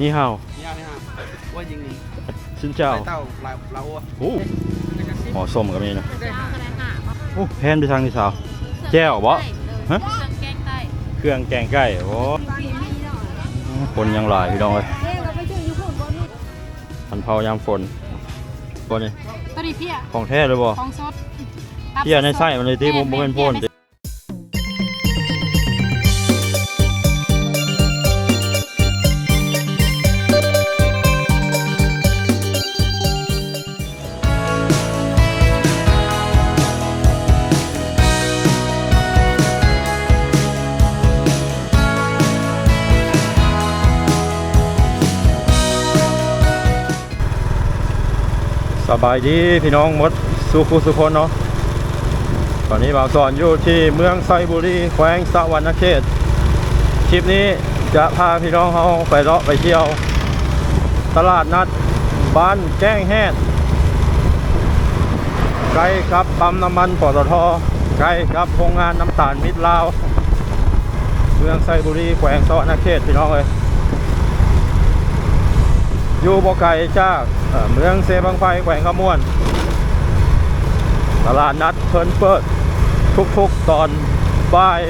นี่เฮานี่ฮะนี่ฮะว่ายิงนี่ชินเจ้าเต้าเราเราโอ้หมอส้มก็มีนะโอ้แพนไปทางที่สาวแจ้วบ่ฮะเครื่องแกงไก่โอ้คนยังหลายพี่น้องเลยพันเผายามฝนบ่นี่ตรีเพี้ยของแท้เลยบ่อเพี้ยในไส้มันเลยที่บ่เป็นพ่น บายดีพี่น้องมดสุขุสุคนเนาะตอนนี้บาวสอนอยู่ที่เมืองไซบุรีแขวงสะวรรณเขตคลิปนี้จะพาพี่น้องเขาไปเลาะไปเที่ยว ตลาดนัดบ้านแจ้งแฮดใกล้กับปั๊มน้ำมันปตทใกล้กับโรงงานน้ำตาลมิตรลาว เมืองไซบุรีแขวงสะวรรณเขตพี่น้องเลยอยู่บ่ไกลจาก เมืองเซบังไฟแขวงขมวน ตลาดนัดเพิ่นเปิด ทุกๆตอนบ่าย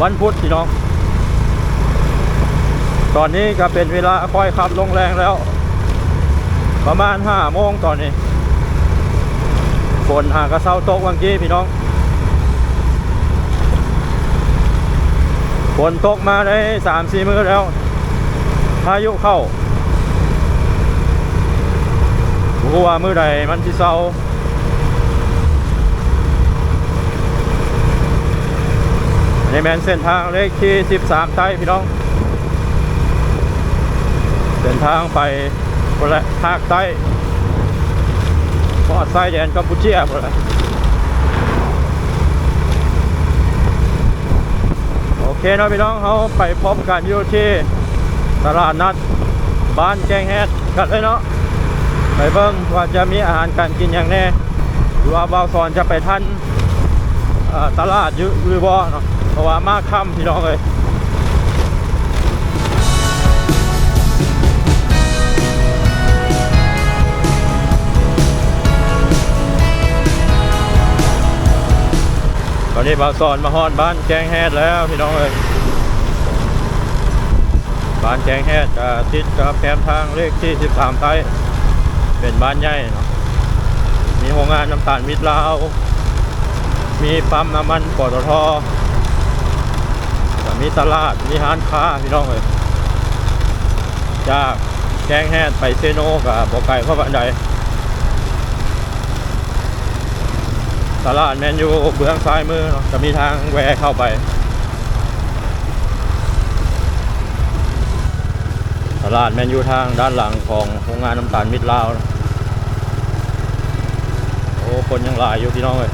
วันพุธพี่น้อง ตอนนี้ก็เป็นเวลาค่อยขับลงแรงแล้ว ประมาณห้าโมงตอนนี้ฝนหากระเซ้าตกวังกี้พี่น้องฝนตกมาได้สามสี่มื้อแล้วพายุเข้า รู้ว่ามื้อใดมันที่เศร้าในแมนเส้นทางเลขที่ 13ใต้พี่น้อง เส้นทางไปคนละภาคใต้พอดไส้แดนกัมพูชียคนละโอเคเนาะพี่น้องเขาไปพบกันอยู่ที่ตลาดนัดบ้านแกงแฮดกันเลยเนาะ ไปเบิ่งว่าจะมีอาหารการกินอย่างแน่หรือว่าบ่าวสอนจะไปทันตลาดยูหรือบ่เนาะเพราะว่ามากค่ำพี่น้องเลยตอนนี้บ่าวสอนมาฮอดบ้านแกงแฮดแล้วพี่น้องเลยบ้านแกงแฮดจะติดกับแคมทางเลขที่ 13ไต้ เป็นบ้านใหญ่เนาะมีโรงงานน้ำตาลมิตรลาว มีปั๊มน้ำมันปตทมีตลาด มีร้านค้าพี่น้องเลยจากแกงแฮดไปเซโนกับบอไก่พระบันไดตลาดแมนยูเบื้องซ้ายมือเนาะจะมีทางแวะเข้าไป ตลาดแมนยูทางด้านหลังของโรงงานน้ำตาลมิตรลาวนะ คนยังหลายอยู่พี่น้องเลย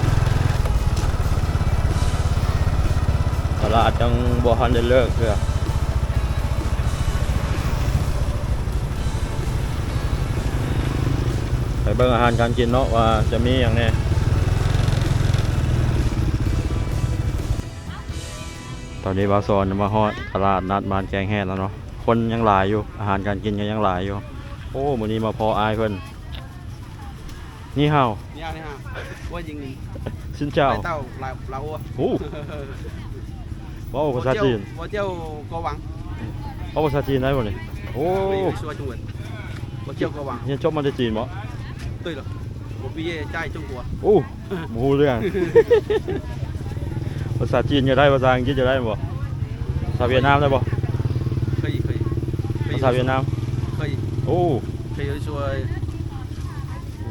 ตลาดยังบ่ทันได้เลิกเพื่อไปเบิ่งอาหารการกินเนาะว่าจะมีอย่างแน่ตอนนี้บาซอนมาฮอดตลาดนัดมานแกงแห้แล้วเนาะคนยังหลายอยู่อาหารการกินก็ยังหลายอยู่ โอ้มื้อนี้มาพออายเพิ่น นี่ฮาว 你好，你好，我经理， สินเจ้า 来到老老挝。 โอ้ว้าวภาษา 我 จีน 叫我叫国王， เอาภาษาจีนได้บ่นี่โอ้ 可以说中文。我叫国王。 เรียนจบมาจากจีนบ่ 对了，我毕业在中国。 โอ้บ่ฮู้เรื่อง ภาษาจีนจะได้ภาษาอังกฤษจะได้บ่ภาษาเวียดนามได้บ่ 可以可以。可以 ภาษาเวียดนาม 可以 โอ้ 可以说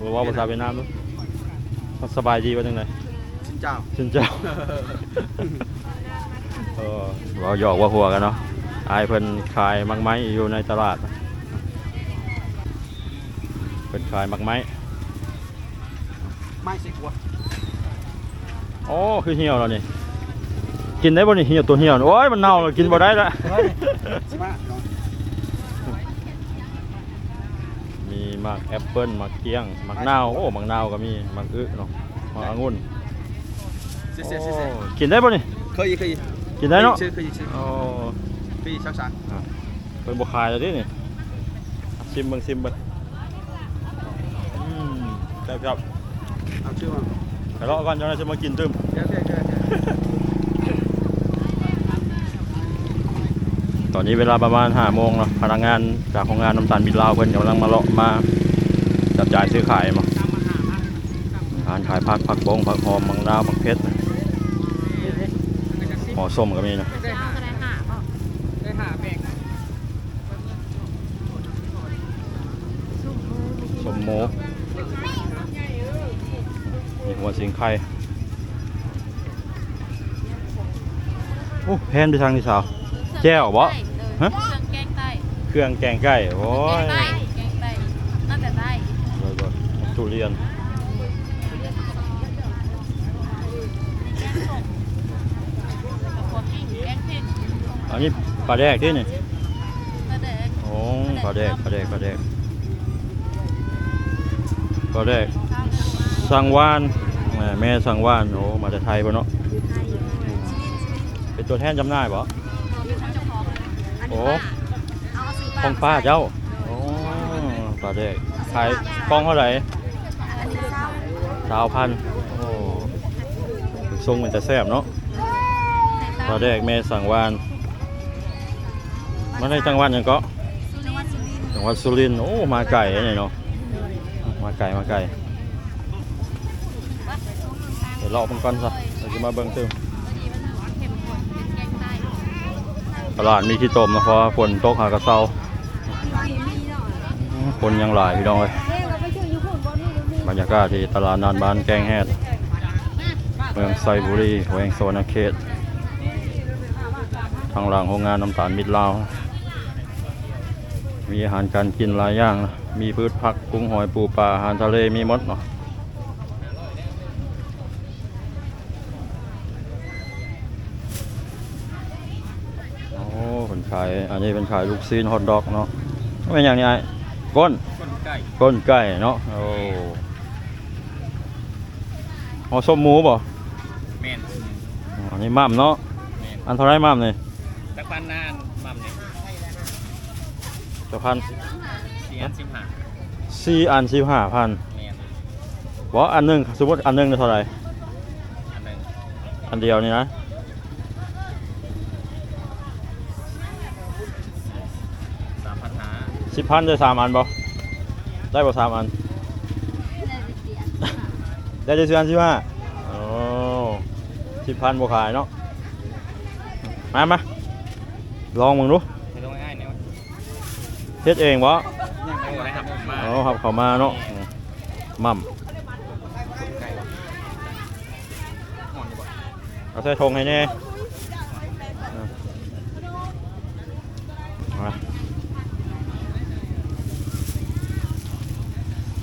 บ่ว่าภาษาเวียดนามเนาะสบายดีว่าจังได xin chào。ชินเจ้า เออเราหยอกว่าหัวกันเนาะอายเพิ่นขายมักไม้อยู่ในตลาด เพิ่นขายมักไม้ Mai sẽ qua. โอ้คือเหี่ยวแล้วนี่ กินได้บ่นี่เหี่ยวตัวเหี่ยวนี่โอ้ยมันเน่าแล้วกินบ่ได้ละ Smart. Rồi. มีห มากแอปเปิ้ลหมากเกี้ยงหมากนาวโอ้หมากนาวก็มีหมากอึเนาะหมากองุ่น 谢谢谢谢。 โอ้กินได้ป่ะนี่ 可以可以。 กินได้เนาะ 可以吃可以吃 โอ้ 可以上山。 เป็นบุคายแล้วดินี่ 可 ชิมเบิ่งชิมเบิ่งอืมแซ่บครับ เอาชื่อมา ไปเลาะก่อนเจ้าหน้าจะมากินตึม เดี๋ยวเดี๋ยวเดี๋ยว ตอนนี้เวลาประมาณห้าโมงเนาะพนักงานจากโรงงานน้ำตาลบินลาวเพิ่อนกำลังมาเลาะมาจับจ่ายซื้อขายมาอาหารขายผักผักบงผักหอมมังนาวผักเพชรหอส้มก็มีนะสมหมูมีหัวสิงไข่โอ้แพนไปทางที่สาว แจ่วบ่ ฮะ เครื่องแกงใต้เครื่องแกงไก่โอ้แกยงใต้แกงใต้น่าจะได้เลยก่อนทุเรียนกับพวกปิ้งแกงเผ็ดอันนี้ปลาแดกที่นี่กระเดกโอ้ปลาแดกปลาแดกปลาแดกปลาแดกสังวานแม่แม่สังวานโอ้มาจากไทยปะเนาะเป็นตัวแทนจำหน่ายปะ โอ้ของป้าเจ้าโอ้ปลาแดกขายกล้องเท่าไหร่สาวพันโอ้ทรงมันจะแซ่บเนาะปลาแดกแม่สังวานมาในจังหวัดหยังก็จังหวัดสุรินทร์โอ้มาไก่เนี่ยเนาะมาไก่มาไก่เดี๋ยวรอเพิ่งก่อนซะเดี๋ยวจะมาเบิ่งเติม ตลาดมีที่ต้มนะเพราะว่าฝนตกหากระเซาคนยังหลายพี่น้องเลยบรรยากาศที่ตลาดนานบ้านแกงแฮดเมืองไซบุรีแหวงโซนเขต ทางหลังโรงงานน้ำตาลมิตรลาว มีอาหารการกินหลายอย่างนะมีพืชผักกุ้งหอยปูปลาอาหารทะเลมีหมดเนาะ โอ้เป็น ขายอันนี้เป็นขายลูกซีนฮอทดอกเนาะเป็นอย่างนี้ไอ้ก้นคนไก่ก้นไก่เนาะโอ้หอส้มหมูบ่แมนอ๋ออันนี้มั่มเนาะแมนอันเท่าไรมั่มนี่ตะปันนานมัมเนี่ยเจะพันเสียนสิบห้าสี่อันสิบห้าพันแมนบ่อันหนึงสมมติอันหนึงเนี่ยเท่าไหร่อันหนึ่งอันเดียวนี่นะ สามพันหา สิบพันได้สามอันบ่ได้บ่สามอัน ได้ได้สิบอันสิบห้าโอ้สิบพันบ่ขายเนาะ มามาลองมึงดูไม่ต้องง่ายๆเนี่ยวะเฮ็ดเองบ่ยังไม่ได้ครับมาอ๋อครับเข้ามาเนาะมั่มไก่วะหอนดีกว่าเอาใส่ธงให้แน่อะมา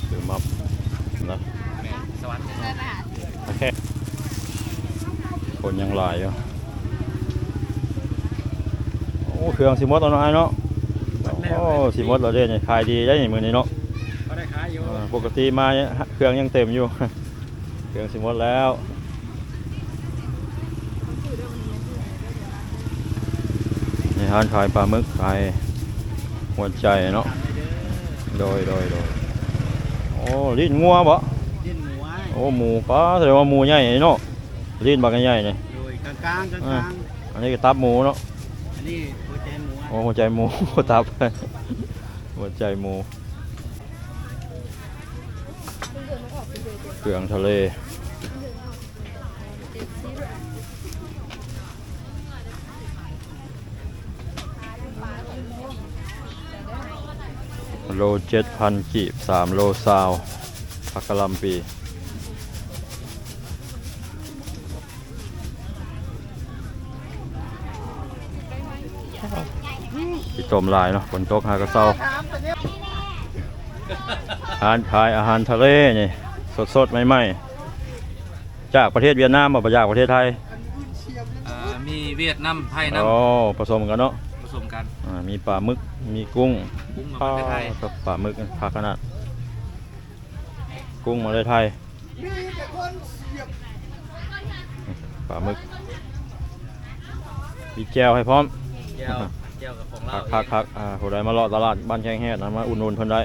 ถือมับนะ แมนสวัสดี โอเค คนยังหลายอยู่โอ้เครื่องสิมดเอาหน่อยเนาะโอ้สิมดเราเด่นขายดีได้อย่างมือนี้เนาะเขาได้ขายอยู่อ่าปกติมาเนี่ยเครื่องยังเต็มอยู่ เครื่องสิมดแล้วนี่ร้านขายปลาหมึกขายหัวใจเนาะโดยโดยโดยโอ้ลิ้นงัวบ่ดิ้นหมูไว้โอ้หมูป้าแสดงว่าหมูใหญ่เนาะลิ้นบักใหญ่เนี่ยโดย กลางกลางกลางอ่าอันนี้ก็ตับหมูเนาะอันนี้โปรตีนหมูโอ้หัวใจหมูตับหัวใจหมูเครื่องทะเลโลเจ็ดพันกีบสามโลซาวผักกะหลำปี ที่ต้มลายเนาะฝนตกหากระเซาอาหารขายอาหารทะเลนี่สดๆใหม่ๆจากประเทศเวียดนามมาจากประเทศไทยอ่ามีเวียดนามไทยน้อ๋อผสมกันเนาะำผสมกันอ่ามีปลาหมึกมีกุ้งกุ้งปลามาไทยกับปลาหมึกผักขนาด กุ้งมาเลยไทยปลาหมึกมีแก้วให้พร้อม แก้ว เจียวกับของคัเรากคักคักอ่าผู้ใดมาเลาะตลาดบ้านแข้งแฮดนะมาอุ่นนุนเพิ่นได้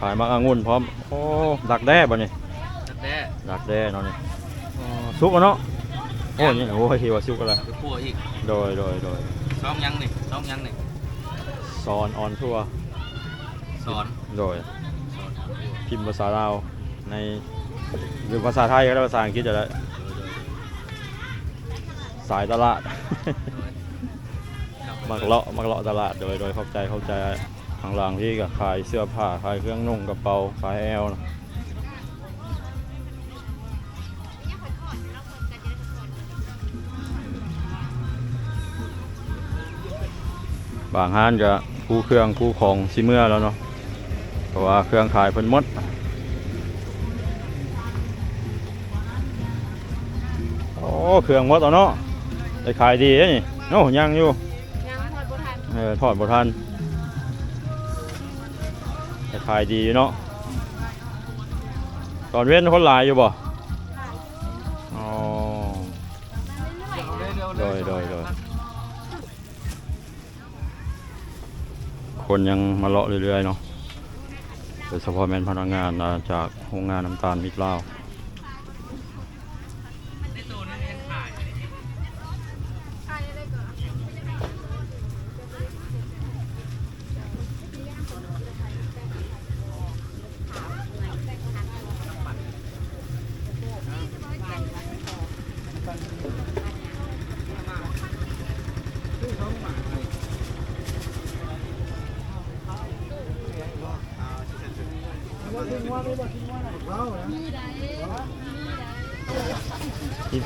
ขายมักองุ่นพร้อม โอ้ดักแด้บ่นี่ตัดแด้ดักแด้เนาะนี่อ๋อสุกแล้วเนาะ โอ้ยนี่โอ้ยว่าสุกแล้วไปคั่วอีก โดยโดยโดยซ้อมยังนี่ซ้อมยังนี่ซอนออนทัวร์สอน โดยสอนพิมพ์ภาษาลาวในหรือภาษาไทยก็ได้ภาษาอังกฤษจะได้สายตลาด มักเลาะมักเลาะตลาดโดยโดยเข้าใจเข้าใจทางหลังที่ก็ขายเสื้อผ้าขายเครื่องนุ่งกระเป๋าขายแอลนะบางห้านก็คู่เครื่องคู่ของซิเมื่อแล้วเนาะเพราะว่าเครื่องขายเพิ่นมดโอ้เครื่องมดแล้วเนาะได้ขายดีนี่โอ้ยังอยู่ บ่ทันเอดบ่ทันแต่ขายดีเนาะตอนเว้นคนหลายอยู่บ่อ๋อโดยโดยโดยคนยังมาเลาะเรื่อยๆเนาะโดยเฉพาะแม่นพนักงานจากโรงงานน้ำตาลมิตรเล่า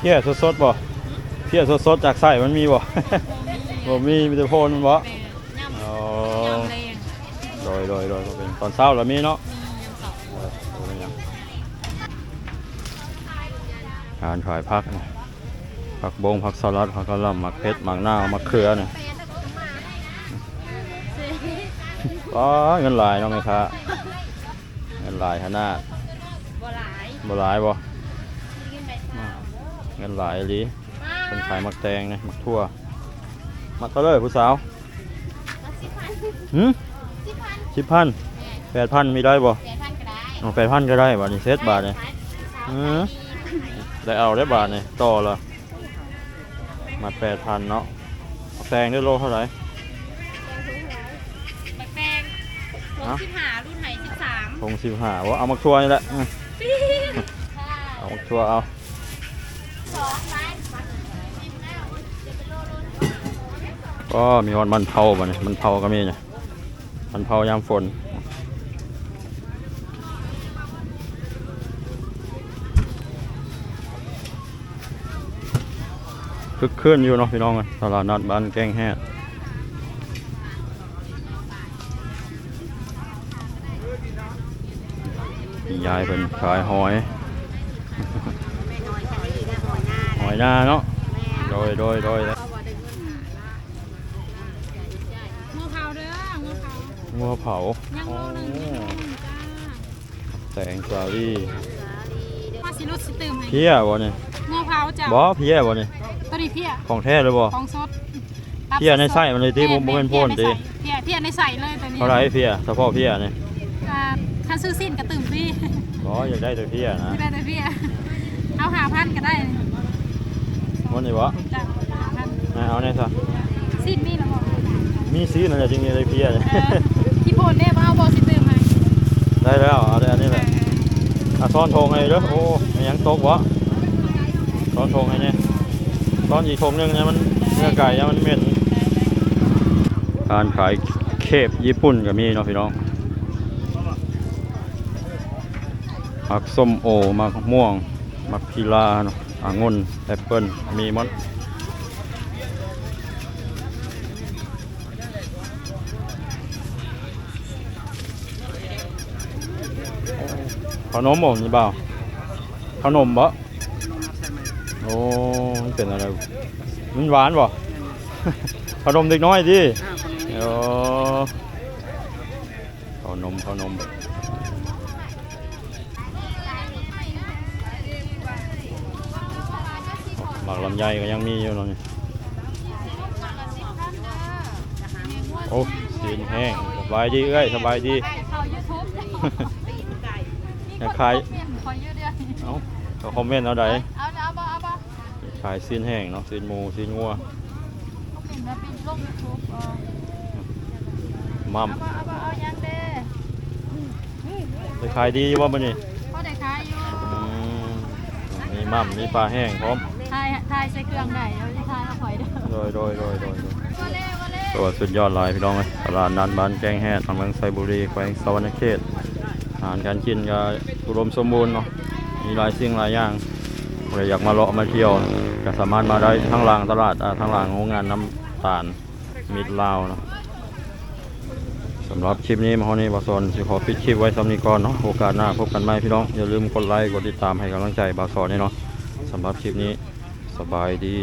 พี้ยสดๆบ่เพี้ยสดๆจากไส้มันมีบ่บ่มีมีแต่โพนมันบ่แม่ย่ำอ๋อย่ำแรงโดยโดยโดยก็เป็นตอนเช้าแล้วมีเนาะมียังเสาเออโอ้เป็นหยังอาหารขายผักนะผักบงผักสลัดผักกะหล่ำผักเพชรผักหน้าวผักเขือเนี่ยอ๋อเงินหลายเนาะแม่ค้าเงินหลายขนาดบ่หลายบ่หลายบ่ กินไปเช้า เงินหลายอีหลีคนขายมักแตงนะมักทั่ว มักก็เลยผู้สาวสิบพันหืมสิบพันสิบพันแปดพันมีได้บ่แปดพันก็ได้เอาแปดพันก็ได้บาทนี่เซตบาทนี่อืมได้เอาได้บาทนี่ต่อละมาแปดพันเนาะเอาแตงได้โลเท่าไหร่บักแตงหกสิบห้ารุ่นไหนสิบสามคงสิบห้าว่าเอามักทั่วนี่แหละอืมเอามักทั่วเอา สองไม้ ก็มีวันมันเผาบ่เนี่ยมันเผาก็มีเนี่ยมันเผายามฝนคึกคืนอยู่เนาะพี่น้องตลาดนัดบ้านแกงแฮดยายเป็นขายหอยหอยนาเนาะโดยโดยโดย งัวเผาเด้อ งัวเผางัวเผายังโลหนึ่งยังโลหนึ่งจ้าแตงสาลี่มาสิรุดสิตื่มให้เพี้ยบ่เนี่ยงัวเผาจ้ะบ่เพี้ยบ่เนี่ยตัวนี้เพี้ยของแท้เลยบ่ของสดเพี้ยในไส้มันเลยที่บ่บ่เป็นโพ่นติเพี้ยเพี้ยในใส่เลยตัวนี้เท่าไหรเพี้ยเฉพาะเพี้ยเนี่ยอ่าคันซื้อสิ้นก็ตื่มฟรีบ่อยากได้แต่เพี้ยนะไม่ได้แต่เพี้ยเอาหาพันก็ได้วันนี้บ่จ้ะหาพันนะเอาเนี่ยซะสิ้นนี่ละบอก มีซีนั่นแหละจึงมีได้เพี้ยเนี่ยเออที่โพนเนี่ยมาเอาโบสิตื่มให้ได้แล้วเอาได้อันนี้แหละอะซ้อนธงให้เด้อโอ้ยยังตกบ่ซ้อนธงให้เนี่ยซ้อนอีกธงหนึงเนี่ยมันเนื้อไก่เนี่ยมันเหม็นการขายเคปญี่ปุ่นก็มีเนาะพี่น้องมักส้มโอมักม่วง มักพีลาเนาะองุ่นแอปเปิ้ลมีหมด ขนมบ่นี่บ่าวขนมบ่โอ้มันเป็นอะไรมันหวานบ่ขนมเด็กน้อยดิโอ้ขนมขนมหมากลำไยก็ยังมีอยู่เนาะนี่โอ้ซีนแห้งสบายดีเอ้ยสบายดี คนคล้ายคอมเมนต์คอยเยอะเดียวเอ้าเขาคอมเมนต์เอาไดเอาเอาบ่เอาบ่ขายซีนแห้งเนาะซีนหมูซีนงัวคอมเมนต์แล้วเป็นลงยูทูบเอามัมบ่เอาบ่เอายังเด้ไปขายดีอยู่ว่ามื้อนี้พอได้ขายอยู่อืมมีมัมมีปลาแห้งพร้อมทายทายใส่เครื่องได้เราจะทายเอาหอยเด้อโดยโดยโดยโดยโดยมาเล่มาเล่ตัวสุดยอดหลายพี่น้องเลยตลาดนัดบ้านแกงแฮดอำเภอไซบุรีแขวงสวรรณเขตอา หารการกินก็อุดมสมบูรณ์เนาะมีหลายสิ่งหลายอย่างใครอยากมาเลาะมาเที่ยวก็สามารถมาได้ทั้งหลังตลาดอ่าทั้งหลังโรงงานน้ำตาลมิดลาวเนาะสำหรับคลิปนี้มาฮานี้บาสอนสิขอปิดคลิปไว้สำนีก่อนเนาะโอกาสหน้าพบกันใหม่พี่น้อง อย่าลืมกดไลค์กดติดตามให้กำลังใจบาสอนนี่เนาะสำหรับคลิปนี้สบายดี